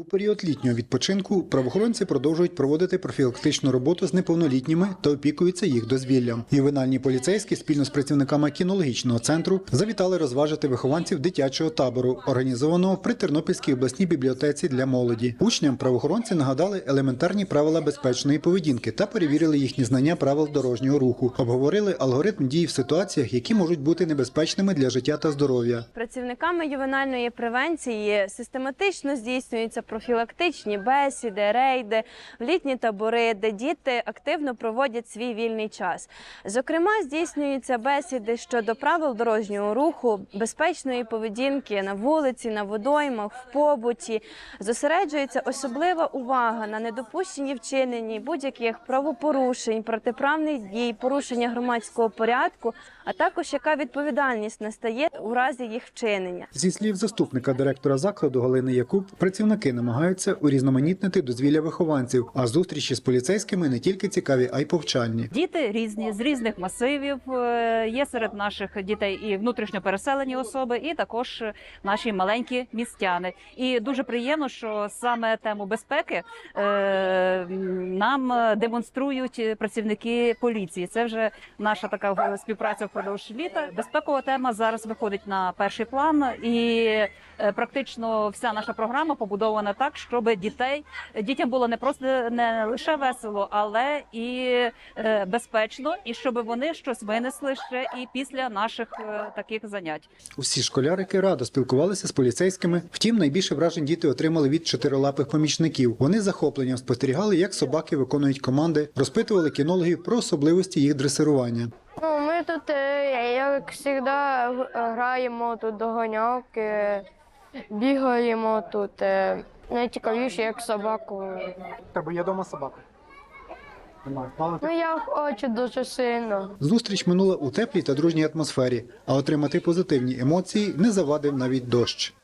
У період літнього відпочинку правоохоронці продовжують проводити профілактичну роботу з неповнолітніми та опікуються їх дозвіллям. Ювенальні поліцейські спільно з працівниками кінологічного центру завітали розважити вихованців дитячого табору, організованого при Тернопільській обласній бібліотеці для молоді. Учням правоохоронці нагадали елементарні правила безпечної поведінки та перевірили їхні знання правил дорожнього руху. Обговорили алгоритм дій в ситуаціях, які можуть бути небезпечними для життя та здоров'я. Працівниками ювенальної превенції систематично здійснюються профілактичні бесіди, рейди, літні табори, де діти активно проводять свій вільний час. Зокрема, здійснюються бесіди щодо правил дорожнього руху, безпечної поведінки на вулиці, на водоймах, в побуті. Зосереджується особлива увага на недопущенні вчиненні будь-яких правопорушень, протиправних дій, порушення громадського порядку, а також яка відповідальність настає у разі їх вчинення. Зі слів заступника директора закладу Галини Якуб, працівники намагаються урізноманітнити дозвілля вихованців, а зустрічі з поліцейськими не тільки цікаві, а й повчальні. Діти різні з різних масивів. Е, Є серед наших дітей і внутрішньо переселені особи, і також наші маленькі містяни. І дуже приємно, що саме тему безпеки е, нам демонструють працівники поліції. Це вже наша така співпраця впродовж літа. Безпекова тема зараз виходить на перший план, і е, практично вся наша програма побудована так, щоб дітей дітям було не просто не лише весело, але і е, безпечно, і щоб вони щось винесли ще і після наших е, таких занять. Усі школярики радо спілкувалися з поліцейськими. Втім, найбільше вражень діти отримали від чотирилапих помічників. Вони захопленням спостерігали, як собаки виконують команди, розпитували кінологів про особливості їх дресирування. Ну, ми тут, е, як завжди, граємо тут доганялки, бігаємо тут. е, Найцікавіше, як собаку. Тебе є дома собака. Ну, я хочу дуже сильно. Зустріч минула у теплій та дружній атмосфері, а отримати позитивні емоції не завадив навіть дощ.